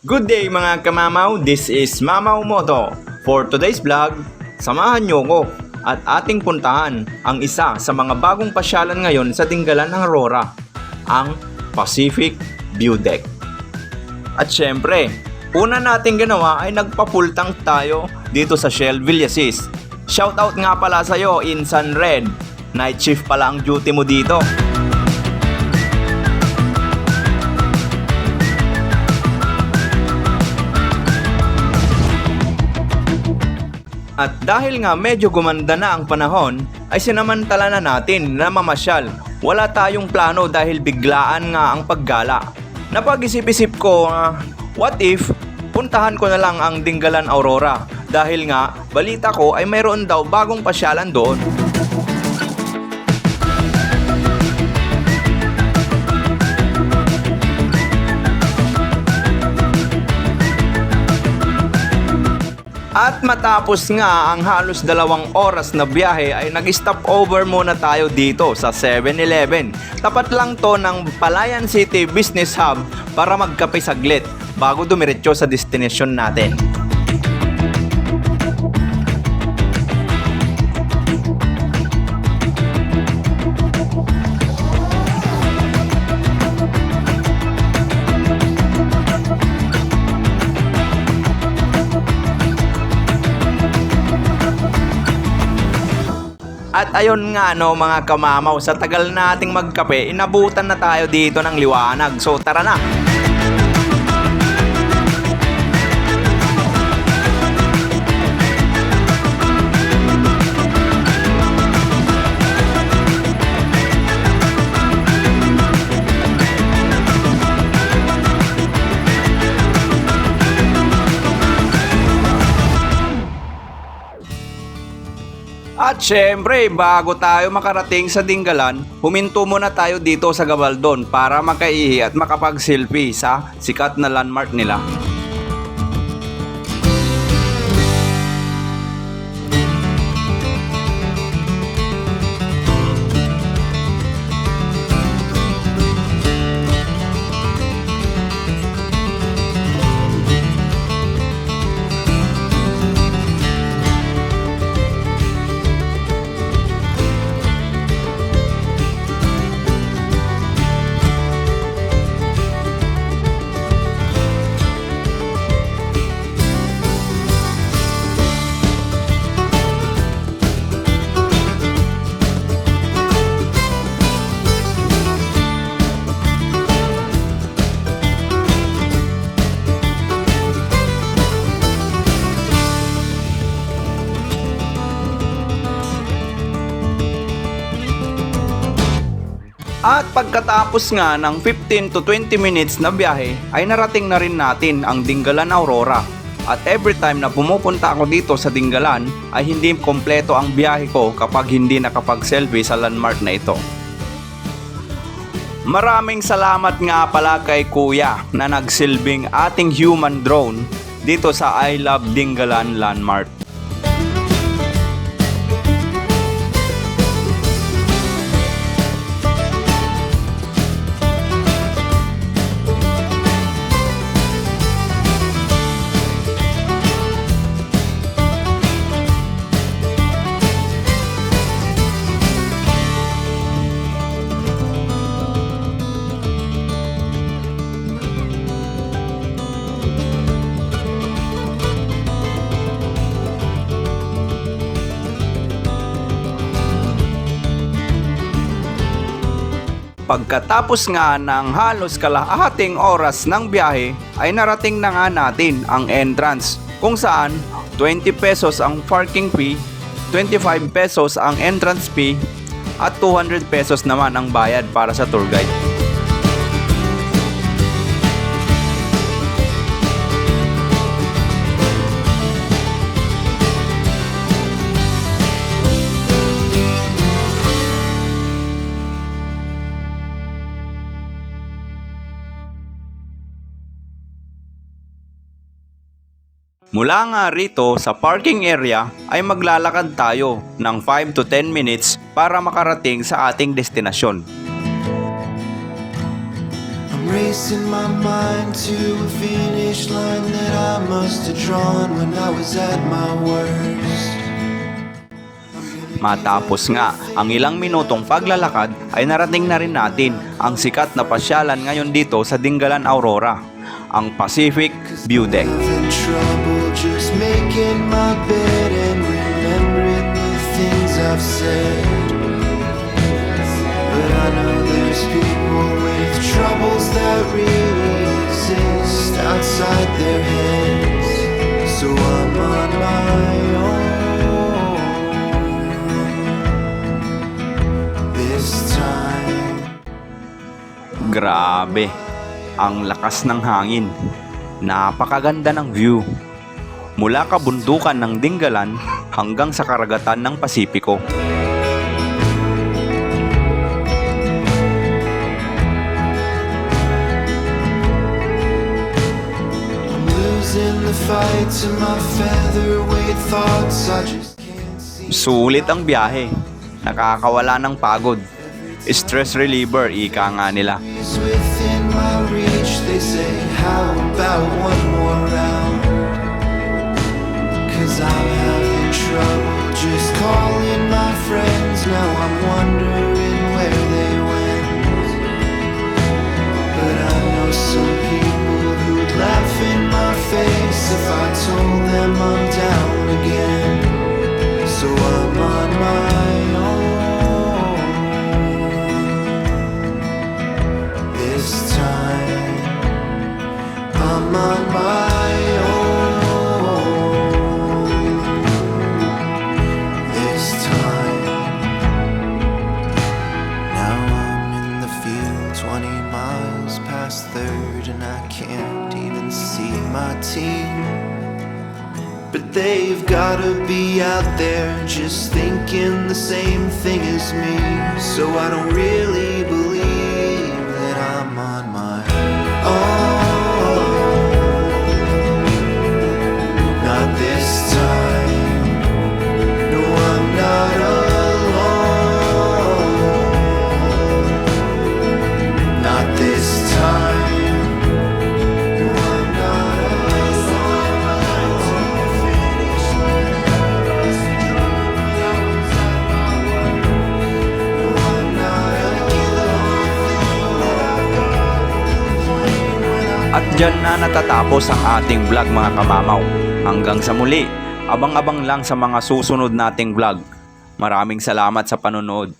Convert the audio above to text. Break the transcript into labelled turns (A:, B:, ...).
A: Good day mga kamamaw, this is Mamaw Moto. For today's vlog, samahan nyo ko at ating puntahan ang isa sa mga bagong pasyalan ngayon sa Dinggalan ng Aurora, ang Pacific View Deck. At syempre, una nating ginawa ay nagpapultang tayo dito sa Shell Villasis. Shoutout nga pala sa'yo, Insan Red. Night shift pala ang duty mo dito. At dahil nga medyo gumanda na ang panahon, ay sinamantala na natin na mamasyal. Wala tayong plano dahil biglaan nga ang paggala. Napag-isip-isip ko, ah, what if puntahan ko na lang ang Dinggalan Aurora dahil nga balita ko ay mayroon daw bagong pasyalan doon. At matapos nga ang halos dalawang oras na biyahe ay nag-stop over muna tayo dito sa 7-Eleven. Tapat lang to ng Palayan City Business Hub para magkape saglit bago dumiretso sa destination natin. At ayun nga no mga kamamaw, sa tagal nating magkape, inabutan na tayo dito ng liwanag. So tara na! At syempre, bago tayo makarating sa Dinggalan, huminto muna tayo dito sa Gabaldon para makaihi at makapag-selfie sa sikat na landmark nila. At pagkatapos nga ng 15 to 20 minutes na biyahe ay narating na rin natin ang Dinggalan Aurora. At every time na pumupunta ako dito sa Dinggalan ay hindi kompleto ang biyahe ko kapag hindi nakapag-selfie sa landmark na ito. Maraming salamat nga pala kay Kuya na nagsilbing ating human drone dito sa I Love Dinggalan Landmark. Pagkatapos nga ng halos kalahating oras ng biyahe ay narating na nga natin ang entrance kung saan 20 pesos ang parking fee, 25 pesos ang entrance fee at 200 pesos naman ang bayad para sa tour guide. Mula nga rito sa parking area ay maglalakad tayo ng 5 to 10 minutes para makarating sa ating destinasyon.
B: racing my mind to a finish line that I must have drawn when I was at my worst.
A: Matapos nga ang ilang minutong paglalakad ay narating na rin natin ang sikat na pasyalan ngayon dito sa Dingalan Aurora, ang Pacific View Deck.
B: Outside their heads. So I'm on my own. This time.
A: Grabe, ang lakas ng hangin. Napakaganda ng view. Mula kabundukan ng Dingalan hanggang sa karagatan ng Pasipiko. Sulit ang biyahe. Nakakawala ng pagod. Stress reliever, ika nga nila.
B: Say, How about one more round? Cause I'm having trouble just calling my friends. Now I'm wondering where they went. But I know some people who'd laugh in my face if I told them I'm down again. They've gotta be out there just thinking the same thing as me. So I don't really believe that I'm on my
A: At dyan na natatapos ang ating vlog mga kamamaw. Hanggang sa muli, abang-abang lang sa mga susunod nating vlog. Maraming salamat sa panonood.